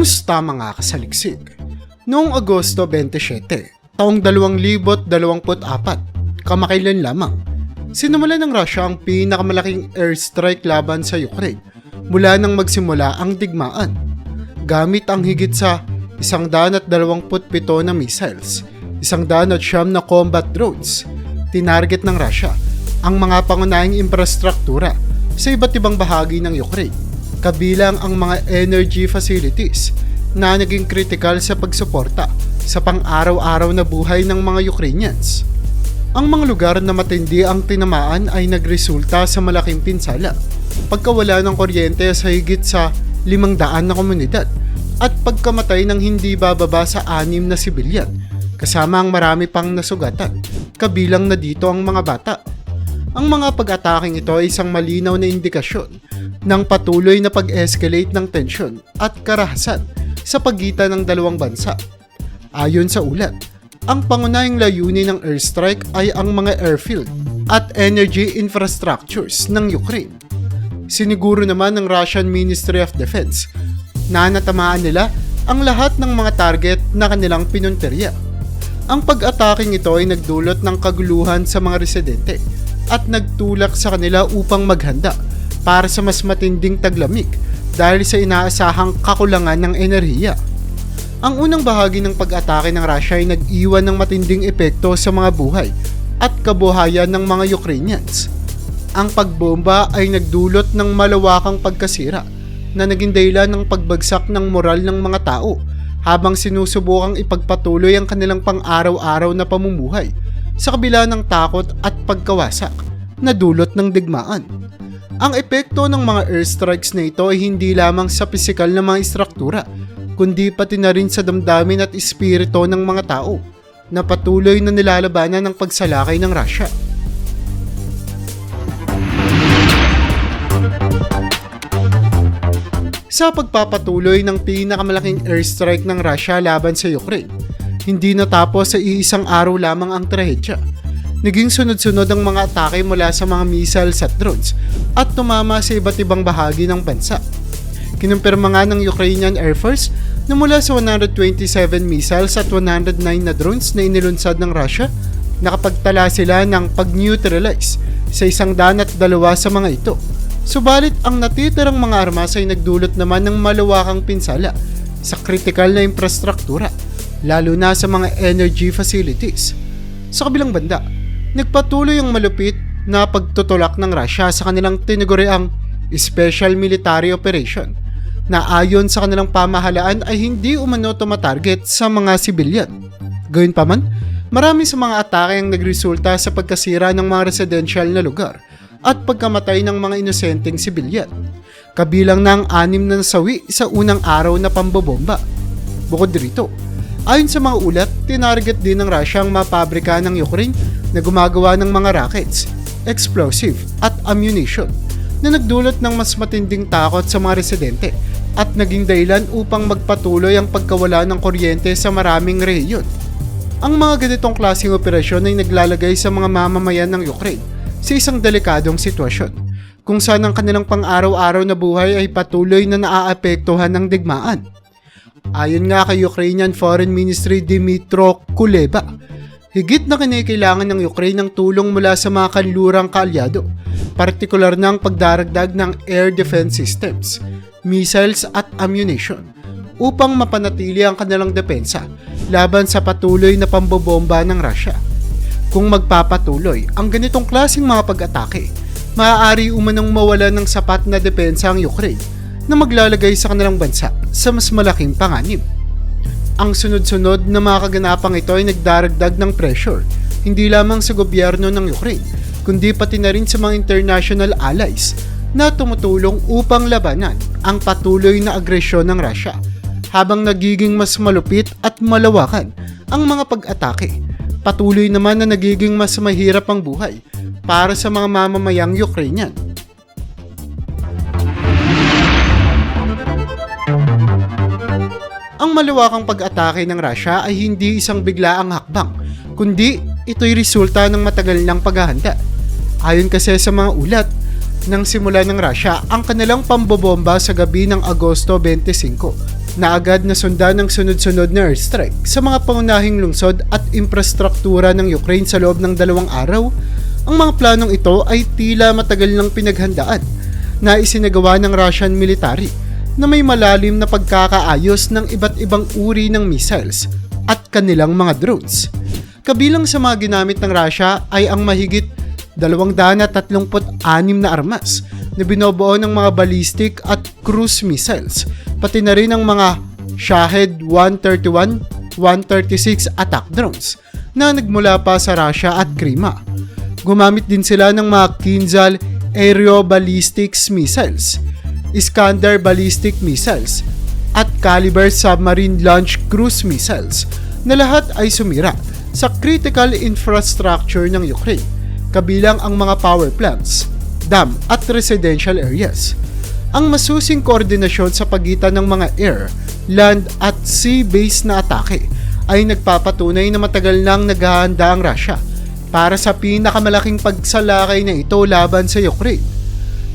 Kumusta mga kasaliksik? Noong Agosto 27, taong 2024, kamakailan lamang, sinumulan ng Russia ang pinakamalaking airstrike laban sa Ukraine mula nang magsimula ang digmaan. Gamit ang higit sa 127 na missiles, 109 na combat drones, tinarget ng Russia ang mga pangunahing infrastruktura sa iba't ibang bahagi ng Ukraine, kabilang ang mga energy facilities na naging critical sa pagsuporta sa pang-araw-araw na buhay ng mga Ukrainians. Ang mga lugar na matindi ang tinamaan ay nagresulta sa malaking pinsala, pagkawala ng kuryente sa higit sa 500 na komunidad at pagkamatay ng hindi bababa sa anim na sibilyan, kasama ang marami pang nasugatan, kabilang na dito ang mga bata. Ang mga pag-ataking ito ay isang malinaw na indikasyon ng patuloy na pag-escalate ng tensyon at karahasan sa pagitan ng dalawang bansa. Ayon sa ulat, ang pangunahing layunin ng airstrike ay ang mga airfield at energy infrastructures ng Ukraine. Siniguro naman ng Russian Ministry of Defense na natamaan nila ang lahat ng mga target na kanilang pinunteriya. Ang pag-ataking ito ay nagdulot ng kaguluhan sa mga residente at nagtulak sa kanila upang maghanda para sa mas matinding taglamig dahil sa inaasahang kakulangan ng enerhiya. Ang unang bahagi ng pag-atake ng Russia ay nag-iwan ng matinding epekto sa mga buhay at kabuhayan ng mga Ukrainians. Ang pagbomba ay nagdulot ng malawakang pagkasira na naging dahilan ng pagbagsak ng moral ng mga tao habang sinusubukang ipagpatuloy ang kanilang pang-araw-araw na pamumuhay sa kabila ng takot at pagkawasak na dulot ng digmaan. Ang epekto ng mga airstrikes na ito ay hindi lamang sa pisikal na mga istruktura, kundi pati na rin sa damdamin at espiritu ng mga tao na patuloy na nilalabanan ng pagsalakay ng Russia. Sa pagpapatuloy ng pinakamalaking airstrike ng Russia laban sa Ukraine, hindi natapos sa iisang araw lamang ang trahedya. Naging sunod-sunod ang mga atake mula sa mga missiles at drones at tumama sa iba't ibang bahagi ng bansa. Kinumpirma nga ng Ukrainian Air Force na mula sa 127 missiles at 109 na drones na inilunsad ng Russia, nakapagtala sila ng pag-neutralize sa isang dan at dalawa sa mga ito. Subalit ang natitirang mga armas ay nagdulot naman ng malawakang pinsala sa kritikal na infrastruktura, lalo na sa mga energy facilities. Sa kabilang banda, nagpatuloy ang malupit na pagtutulak ng Russia sa kanilang tinaguriang Special Military Operation na ayon sa kanilang pamahalaan ay hindi umano tumatarget sa mga sibilyan. Gayunpaman, marami sa mga atake ang nagresulta sa pagkasira ng mga residential na lugar at pagkamatay ng mga inosenteng sibilyan. Kabilang ng anim na nasawi sa unang araw na pambobomba. Bukod dito, ayon sa mga ulat, tinarget din ng Russia ang mga pabrika ng Ukraine na gumagawa ng mga rockets, explosive at ammunition na nagdulot ng mas matinding takot sa mga residente at naging dahilan upang magpatuloy ang pagkawala ng kuryente sa maraming rehiyon. Ang mga ganitong klaseng operasyon ay naglalagay sa mga mamamayan ng Ukraine sa isang delikadong sitwasyon kung saan ang kanilang pang-araw-araw na buhay ay patuloy na naaapektuhan ng digmaan. Ayon nga kay Ukrainian Foreign Ministry Dmytro Kuleba, higit na kinikailangan ng Ukraine ng tulong mula sa mga kanlurang kaalyado, partikular na ang pagdaragdag ng air defense systems, missiles at ammunition upang mapanatili ang kanilang depensa laban sa patuloy na pambobomba ng Russia. Kung magpapatuloy ang ganitong klasing mga pag-atake, maaari umanong mawala ng sapat na depensa ang Ukraine na maglalagay sa kanilang bansa sa mas malaking panganib. Ang sunod-sunod na mga kaganapang ito ay nagdaragdag ng pressure hindi lamang sa gobyerno ng Ukraine kundi pati na rin sa mga international allies na tumutulong upang labanan ang patuloy na agresyon ng Russia habang nagiging mas malupit at malawakan ang mga pag-atake. Patuloy naman na nagiging mas mahirap ang buhay para sa mga mamamayang Ukrainian. Ang malawakang pag-atake ng Russia ay hindi isang biglaang hakbang, kundi ito'y resulta ng matagal ng paghahanda. Ayon kasi sa mga ulat, nang simula ng Russia ang kanilang pambobomba sa gabi ng Agosto 25 na agad na sundan ng sunod-sunod na airstrike sa mga pangunahing lungsod at infrastruktura ng Ukraine sa loob ng dalawang araw, ang mga planong ito ay tila matagal nang pinaghandaan na isinagawa ng Russian military na may malalim na pagkakaayos ng iba't ibang uri ng missiles at kanilang mga drones. Kabilang sa mga ginamit ng Russia ay ang mahigit 236 na armas na binobuo ng mga ballistic at cruise missiles, pati na rin ang mga Shahed 131, 136 attack drones na nagmula pa sa Russia at Crimea. Gumamit din sila ng mga Kinzhal aeroballistics missiles, Iskander ballistic missiles, at Caliber submarine launch cruise missiles na lahat ay sumira sa critical infrastructure ng Ukraine, kabilang ang mga power plants, dam at residential areas. Ang masusing koordinasyon sa pagitan ng mga air, land at sea base na atake ay nagpapatunay na matagal nang naghahanda ang Russia para sa pinakamalaking pagsalakay na ito laban sa Ukraine.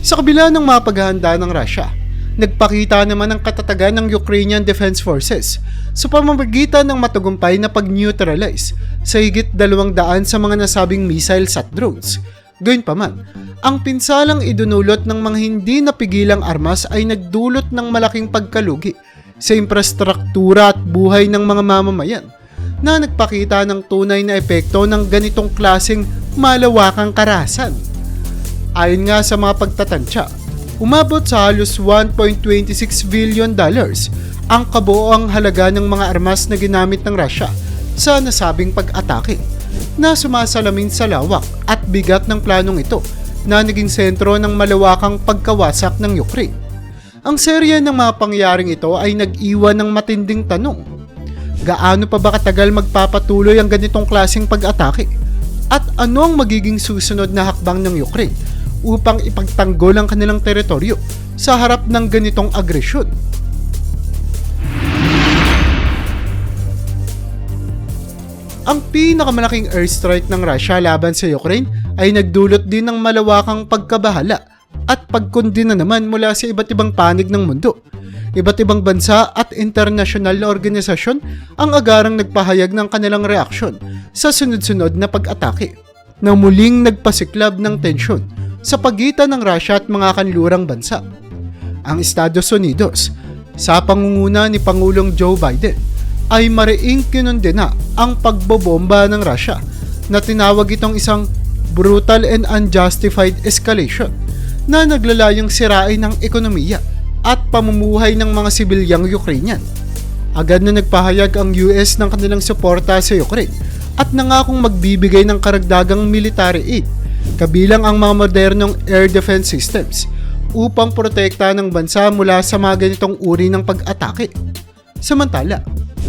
Sa kabila ng mga paghahanda ng Russia, nagpakita naman ang katatagan ng Ukrainian Defense Forces sa pamamagitan ng matagumpay na pag-neutralize sa higit dalawang daan sa mga nasabing missiles at drones. Gayunpaman, ang pinsalang idunulot ng mga hindi napigilang armas ay nagdulot ng malaking pagkalugi sa infrastruktura at buhay ng mga mamamayan na nagpakita ng tunay na epekto ng ganitong klaseng malawakang karahasan. Ayon nga sa mga pagtatansya, umabot sa halos 1.26 billion dollars ang kabuoang halaga ng mga armas na ginamit ng Russia sa nasabing pag-atake na sumasalamin sa lawak at bigat ng planong ito na naging sentro ng malawakang pagkawasak ng Ukraine. Ang serya ng mga pangyaring ito ay nag-iwan ng matinding tanong. Gaano pa ba katagal magpapatuloy ang ganitong klaseng pag-atake? At ano ang magiging susunod na hakbang ng Ukraine upang ipagtanggol ang kanilang teritoryo sa harap ng ganitong agresyon? Ang pinakamalaking airstrike ng Russia laban sa Ukraine ay nagdulot din ng malawakang pagkabahala at pagkondina naman mula sa iba't ibang panig ng mundo. Iba't ibang bansa at internasyonal na organisasyon ang agarang nagpahayag ng kanilang reaksyon sa sunod-sunod na pag-atake na muling nagpasiklab ng tensyon sa pagitan ng Russia at mga kanlurang bansa. Ang Estados Unidos, sa pangunguna ni Pangulong Joe Biden, ay mariing kinundena ang pagbobomba ng Russia na tinawag itong isang brutal and unjustified escalation na naglalayong sirain ng ekonomiya at pamumuhay ng mga sibilyang Ukrainian. Agad na nagpahayag ang US ng kanilang suporta sa Ukraine at nangakong magbibigay ng karagdagang military aid kabilang ang mga modernong air defense systems upang protekta ng bansa mula sa mga ganitong uri ng pag-atake. Samantala,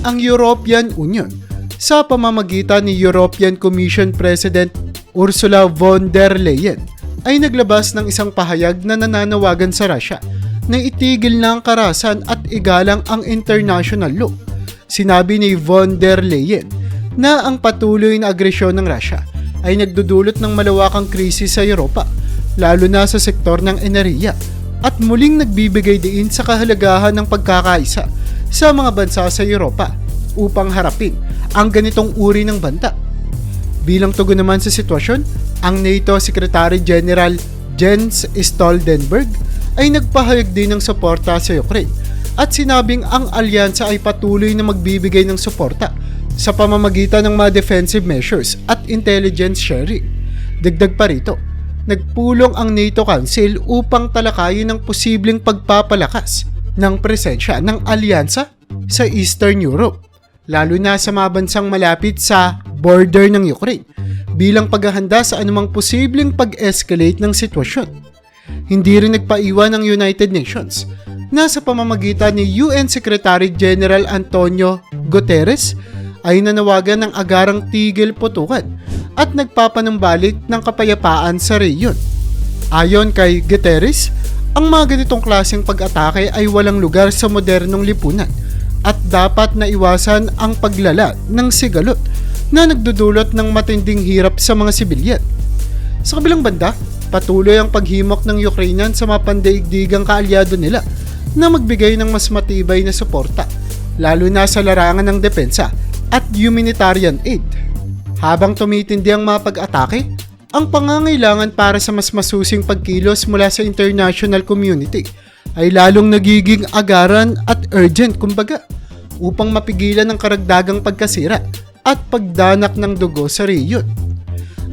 ang European Union sa pamamagitan ni European Commission President Ursula von der Leyen ay naglabas ng isang pahayag na nananawagan sa Russia na itigil na ang karasan at igalang ang international law. Sinabi ni von der Leyen na ang patuloy na agresyon ng Russia ay nagdudulot ng malawakang krisis sa Europa, lalo na sa sektor ng enerhiya, at muling nagbibigay diin sa kahalagahan ng pagkakaisa sa mga bansa sa Europa upang harapin ang ganitong uri ng banta. Bilang tugon naman sa sitwasyon, ang NATO Secretary General Jens Stoltenberg ay nagpahayag din ng suporta sa Ukraine at sinabing ang alyansa ay patuloy na magbibigay ng suporta sa pamamagitan ng mga defensive measures at intelligence sharing. Dagdag pa rito, nagpulong ang NATO Council upang talakayin ang posibleng pagpapalakas ng presensya ng alyansa sa Eastern Europe, lalo na sa mga bansang malapit sa border ng Ukraine bilang paghahanda sa anumang posibleng pag-escalate ng sitwasyon. Hindi rin nagpaiwan ng United Nations na sa pamamagitan ni UN Secretary General Antonio Guterres ay nanawagan ng agarang tigil putukan at nagpapanumbalik ng kapayapaan sa rehiyon. Ayon kay Guterres, ang mga ganitong klaseng pag-atake ay walang lugar sa modernong lipunan at dapat na iwasan ang paglala ng sigalot na nagdudulot ng matinding hirap sa mga sibilyan. Sa kabilang banda, patuloy ang paghimok ng Ukrainian sa mga pandaigdigang kaalyado nila na magbigay ng mas matibay na suporta, lalo na sa larangan ng depensa at humanitarian aid. Habang tumitindi ang mga pag-atake, ang pangangailangan para sa mas masusing pagkilos mula sa international community ay lalong nagiging agaran at urgent kumbaga upang mapigilan ang karagdagang pagkasira at pagdanak ng dugo sa reyon.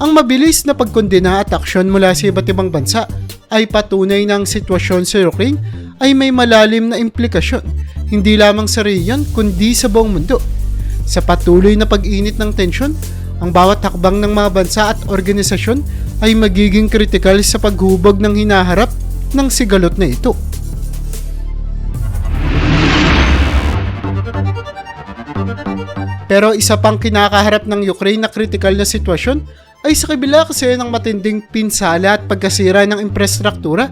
Ang mabilis na pagkondena at aksyon mula sa iba't ibang bansa ay patunay na ang sitwasyon sa Ukraine ay may malalim na implikasyon hindi lamang sa reyon kundi sa buong mundo. Sa patuloy na pag-init ng tensyon, ang bawat hakbang ng mga bansa at organisasyon ay magiging kritikal sa paghubog ng hinaharap ng sigalot na ito. Pero isa pang kinakaharap ng Ukraine na kritikal na sitwasyon ay sa kabila kasi ng matinding pinsala at pagkasira ng infrastruktura,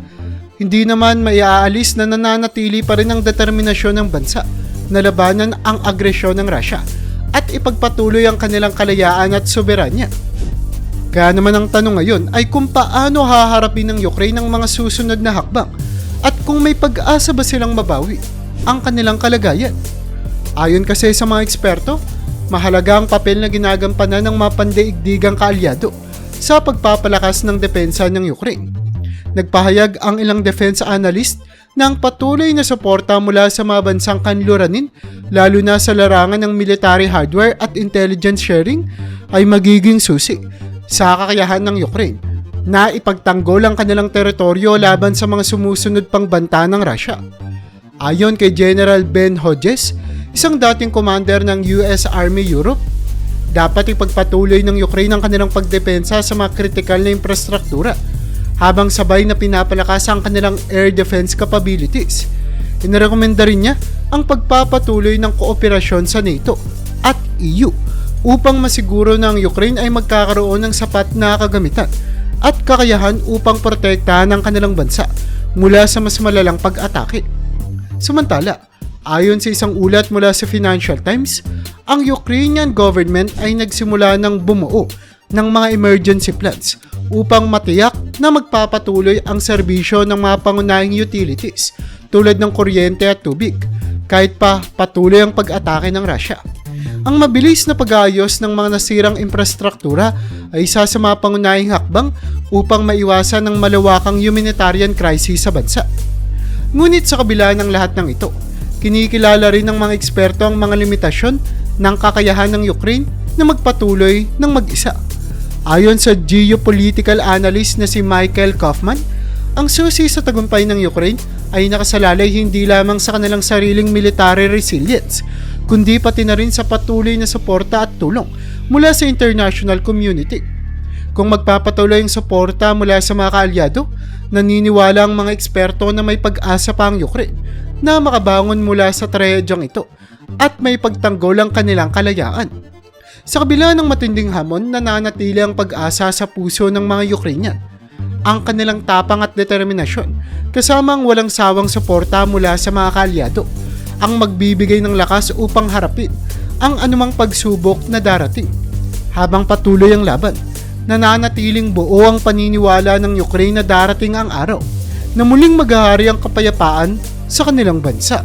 hindi naman maiaalis na nananatili pa rin ang determinasyon ng bansa na labanan ang agresyon ng Russia at ipagpatuloy ang kanilang kalayaan at soberanya. Kaya naman ang tanong ngayon ay kung paano haharapin ng Ukraine ang mga susunod na hakbang at kung may pag-asa ba silang mabawi ang kanilang kalagayan. Ayon kasi sa mga eksperto, mahalaga ang papel na ginagampanan ng mga pandaigdigang kaalyado sa pagpapalakas ng depensa ng Ukraine. Nagpahayag ang ilang defense analyst ng patuloy na suporta mula sa mga bansang kanluranin, lalo na sa larangan ng military hardware at intelligence sharing, ay magiging susi sa kakayahan ng Ukraine na ipagtanggol ang kanilang teritoryo laban sa mga sumusunod pang banta ng Russia. Ayon kay General Ben Hodges, isang dating commander ng US Army Europe, dapat ipagpatuloy ng Ukraine ang kanilang pagdepensa sa mga kritikal na infrastruktura habang sabay na pinapalakas ang kanilang air defense capabilities. Inirekomenda rin niya ang pagpapatuloy ng kooperasyon sa NATO at EU upang masiguro na ang Ukraine ay magkakaroon ng sapat na kagamitan at kakayahan upang protektahan ang kanilang bansa mula sa mas malalang pag-atake. Samantala, ayon sa isang ulat mula sa Financial Times, ang Ukrainian government ay nagsimula ng bumuo ng mga emergency plans upang matiyak na magpapatuloy ang serbisyo ng mga pangunahing utilities tulad ng kuryente at tubig kahit pa patuloy ang pag-atake ng Russia. Ang mabilis na pag-aayos ng mga nasirang infrastruktura ay isa sa mga pangunahing hakbang upang maiwasan ang malawakang humanitarian crisis sa bansa. Ngunit sa kabila ng lahat ng ito, kinikilala rin ng mga eksperto ang mga limitasyon ng kakayahan ng Ukraine na magpatuloy ng mag-isa. Ayon sa geopolitical analyst na si Michael Kaufman, ang susi sa tagumpay ng Ukraine ay nakasalalay hindi lamang sa kanilang sariling military resilience, kundi pati na rin sa patuloy na suporta at tulong mula sa international community. Kung magpapatuloy ang suporta mula sa mga kaalyado, naniniwala ang mga eksperto na may pag-asa pa ang Ukraine na makabangon mula sa trahedyang ito at may pagtanggol ang kanilang kalayaan. Sa kabila ng matinding hamon, nananatili ang pag-asa sa puso ng mga Ukrainian. Ang kanilang tapang at determinasyon, kasama ang walang sawang suporta mula sa mga kaalyado, ang magbibigay ng lakas upang harapin ang anumang pagsubok na darating. Habang patuloy ang laban, nananatiling buo ang paniniwala ng Ukraine na darating ang araw na muling maghahari ang kapayapaan sa kanilang bansa.